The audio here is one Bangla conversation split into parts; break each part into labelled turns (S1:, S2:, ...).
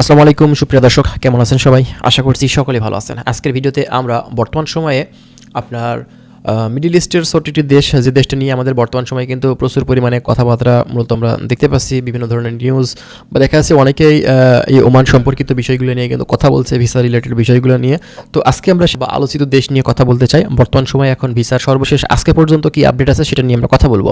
S1: আসসালামু আলাইকুম, সুপ্রিয় দর্শক, কেমন আছেন সবাই? আশা করছি সকলে ভালো আছেন। আজকের ভিডিওতে আমরা বর্তমান সময়ে আপনার মিডিল ইস্টের ছোটটি দেশ, যে দেশটা নিয়ে আমাদের বর্তমান সময়ে কিন্তু প্রচুর পরিমাণে কথাবার্তা মূলত আমরা দেখতে পাচ্ছি, বিভিন্ন ধরনের নিউজ বা দেখা যাচ্ছে অনেকেই এই ওমান সম্পর্কিত বিষয়গুলো নিয়ে কিন্তু কথা বলছে ভিসা রিলেটেড বিষয়গুলো নিয়ে। তো আজকে আমরা আলোচিত দেশ নিয়ে কথা বলতে চাই। বর্তমান সময়ে এখন ভিসার সর্বশেষ আজকে পর্যন্ত কি আপডেট আছে সেটা নিয়ে আমরা কথা বলব।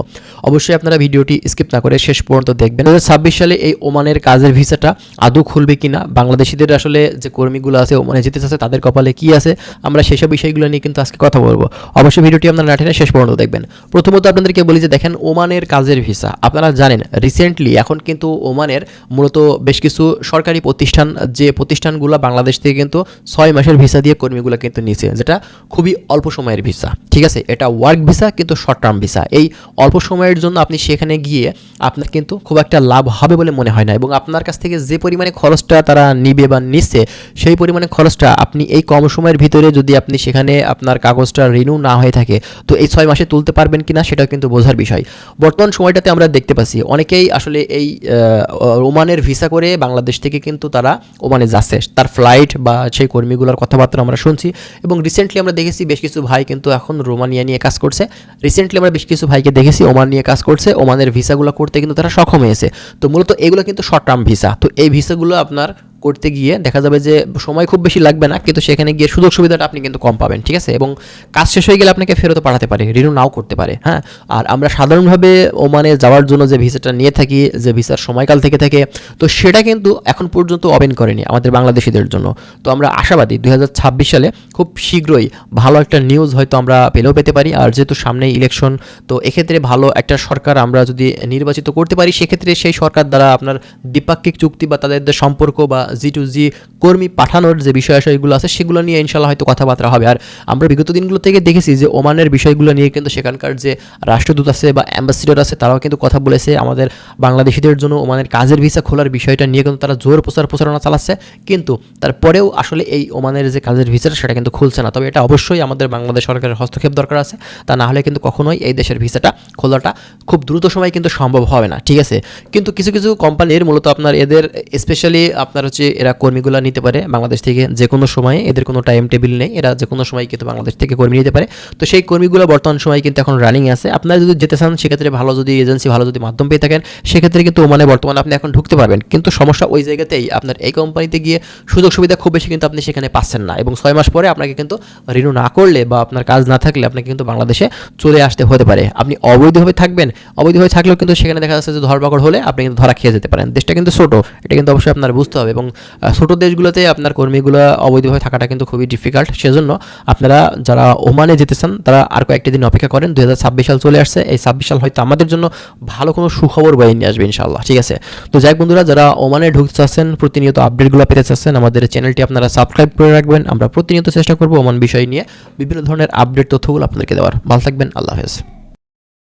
S1: অবশ্যই আপনারা ভিডিওটি স্কিপ না করে শেষ পর্যন্ত দেখবেন। দু সালে এই ওমানের কাজের ভিসাটা আদৌ খুলবে কিনা, বাংলাদেশিদের আসলে যে কর্মীগুলো আছে, ওমানে যেতে চাচ্ছে, তাদের কপালে কি আছে, আমরা সেসব বিষয়গুলো নিয়ে কিন্তু আজকে কথা বলব। অবশ্যই ভিডিওটি আপনারা না টেনে শেষ পর্যন্ত দেখবেন। প্রথমত আপনাদেরকে বলি যে দেখেন, ওমানের কাজের ভিসা। আপনারা জানেন রিসেন্টলি এখন কিন্তু ওমানের মূলত বেশ কিছু সরকারি প্রতিষ্ঠান, যে প্রতিষ্ঠানগুলো বাংলাদেশ থেকে কিন্তু ছয় মাসের ভিসা দিয়ে কর্মীগুলো কিন্তু নিছে যেটা খুবই অল্প সময়ের ভিসা। ঠিক আছে? এটা ওয়ার্ক ভিসা কিন্তু শর্ট টার্ম ভিসা এই অল্প সময়ের জন্য আপনি সেখানে গিয়ে আপনার কিন্তু খুব একটা লাভ হবে বলে মনে হয় না এবং আপনার কাছ থেকে যে পরিমাণে খরচটা তারা নিবে বা নিচ্ছে, সেই পরিমাণে খরচটা আপনি এই কম সময়ের ভিতরে যদি আপনি সেখানে আপনার কাগজটা রিনিউ না হয়ে থাকে। তো এই ছয় মাসে তুলতে পারবেন কিনা সেটাও কিন্তু বোঝার বিষয়। বর্তমান সময়টাতে আমরা দেখতে পাচ্ছি, অনেকেই আসলে এই ওমানের ভিসা করে বাংলাদেশ থেকে কিন্তু তারা ওমানে যাচ্ছে। তার ফ্লাইট বা সেই কর্মীগুলোর কথাবার্তা আমরা শুনছি এবং রিসেন্টলি আমরা দেখেছি বেশ কিছু ভাই কিন্তু এখন রোমানিয়া নিয়ে কাজ করছে। রিসেন্টলি আমরা বেশ কিছু ভাইকে দেখেছি ওমান নিয়ে কাজ করছে, ওমানের ভিসাগুলো করতে কিন্তু তারা সক্ষম হয়েছে। তো মূলত এগুলো কিন্তু শর্ট টার্ম ভিসা তো এই ভিসাগুলো আপনার করতে গিয়ে দেখা যাবে যে সময় খুব বেশি লাগবে না, কিন্তু সেখানে গিয়ে সুযোগ সুবিধাটা আপনি কিন্তু কম পাবেন, ঠিক আছে? এবং কাজ শেষ হয়ে গেলে আপনাকে ফেরত পাঠাতে পারে রিনিউ নাও করতে পারে হ্যাঁ? আর আমরা সাধারণভাবে ওমানে যাওয়ার জন্য যে ভিসাটা নিয়ে থাকি, যে ভিসার সময়কাল থেকে থাকে, তো সেটা কিন্তু এখন পর্যন্ত ওপেন করেনি আমাদের বাংলাদেশিদের জন্য। তো আমরা আশাবাদী দু হাজার ছাব্বিশ সালে খুব শীঘ্রই ভালো একটা নিউজ হয়তো আমরা পেলেও পেতে পারি, আর যেহেতু সামনে ইলেকশন তো এক্ষেত্রে ভালো একটা সরকার আমরা যদি নির্বাচিত করতে পারি, সেক্ষেত্রে সেই সরকার দ্বারা আপনার দ্বিপাক্ষিক চুক্তি বা তাদের সম্পর্ক বা জি টু জি কর্মী পাঠানোর যে বিষয় আশয়গুলো আছে, সেগুলো নিয়ে ইনশাল্লাহ হয়তো কথাবার্তা হবে। আর আমরা বিগত দিনগুলো থেকে দেখেছি যে ওমানের বিষয়গুলো নিয়ে কিন্তু সেখানকার যে রাষ্ট্রদূত আছে বা অ্যাম্বাসিডর আছে, তারাও কিন্তু কথা বলেছে। আমাদের বাংলাদেশিদের জন্য ওমানের কাজের ভিসা খোলার বিষয়টা নিয়ে কিন্তু তারা জোর প্রচার প্রচারণা চালাচ্ছে। কিন্তু তারপরেও আসলে এই ওমানের যে কাজের ভিসাটা, সেটা কিন্তু খুলছে না। তবে এটা অবশ্যই আমাদের বাংলাদেশ সরকারের হস্তক্ষেপ দরকার আছে। তা না হলে কিন্তু কখনোই এই দেশের ভিসাটা খোলাটা খুব দ্রুত সময় কিন্তু সম্ভব হবে না। ঠিক আছে? কিন্তু কিছু কিছু কোম্পানির, মূলত আপনার এদের স্পেশালি আপনার হচ্ছে এরা কর্মীগুলো নিতে পারে বাংলাদেশ থেকে যে কোনো সময়ে, এদের কোনো টাইম টেবিল নেই, এরা যে কোনো সময় কিন্তু বাংলাদেশ থেকে কর্মী নিতে পারে। তো সেই কর্মীগুলো বর্তমান সময় কিন্তু এখন রানিং আছে। আপনারা যদি যেতে চান, সেক্ষেত্রে ভালো যদি এজেন্সি ভালো যদি মাধ্যম পেয়ে থাকেন, সেক্ষেত্রে কিন্তু মানে বর্তমানে আপনি এখন ঢুকতে পারবেন। কিন্তু সমস্যা ওই জায়গাতেই আপনার এই কোম্পানিতে গিয়ে সুযোগ সুবিধা খুব বেশি কিন্তু আপনি সেখানে পাচ্ছেন না এবং ছয় মাস পরে আপনাকে কিন্তু রিনিউ না করলে বা আপনার কাজ না থাকলে আপনাকে কিন্তু বাংলাদেশে চলে আসতে হতে পারে। আপনি অবৈধভাবে থাকবেন, অবৈধভাবে থাকলেও কিন্তু সেখানে দেখা যাচ্ছে যে ধরপাকড় হলে আপনি কিন্তু ধরা খেয়ে যেতে পারেন। দেশটা কিন্তু ছোটো, এটা কিন্তু অবশ্যই আপনার বুঝতে হবে এবং ছোট দেশগুলোতে আপনার কর্মীগুলো অবৈধভাবে থাকাটা কিন্তু খুবই ডিফিকাল্ট সেজন্য আপনারা যারা ওমানে যেতে চান, তারা আর কয়েকটি দিন অপেক্ষা করেন। দুই হাজার ছাব্বিশ সাল চলে আসছে। এই ছাব্বিশ সাল হয়তো আমাদের জন্য ভালো কোনো সুখবর বয়ে নিয়ে আসবে ইনশাল্লাহ ঠিক আছে? তো যাই বন্ধুরা, যারা ওমানে ঢুকতে চাচ্ছেন, প্রতিনিয়ত আপডেটগুলো পেতে চাচ্ছেন, আমাদের চ্যানেলটি আপনারা সাবস্ক্রাইব করে রাখবেন। আমরা প্রতিনিয়ত চেষ্টা করব ওমান বিষয় নিয়ে বিভিন্ন ধরনের আপডেট তথ্যগুলো আপনাদেরকে দেওয়ার। ভালো থাকবেন। আল্লাহ হাফেজ।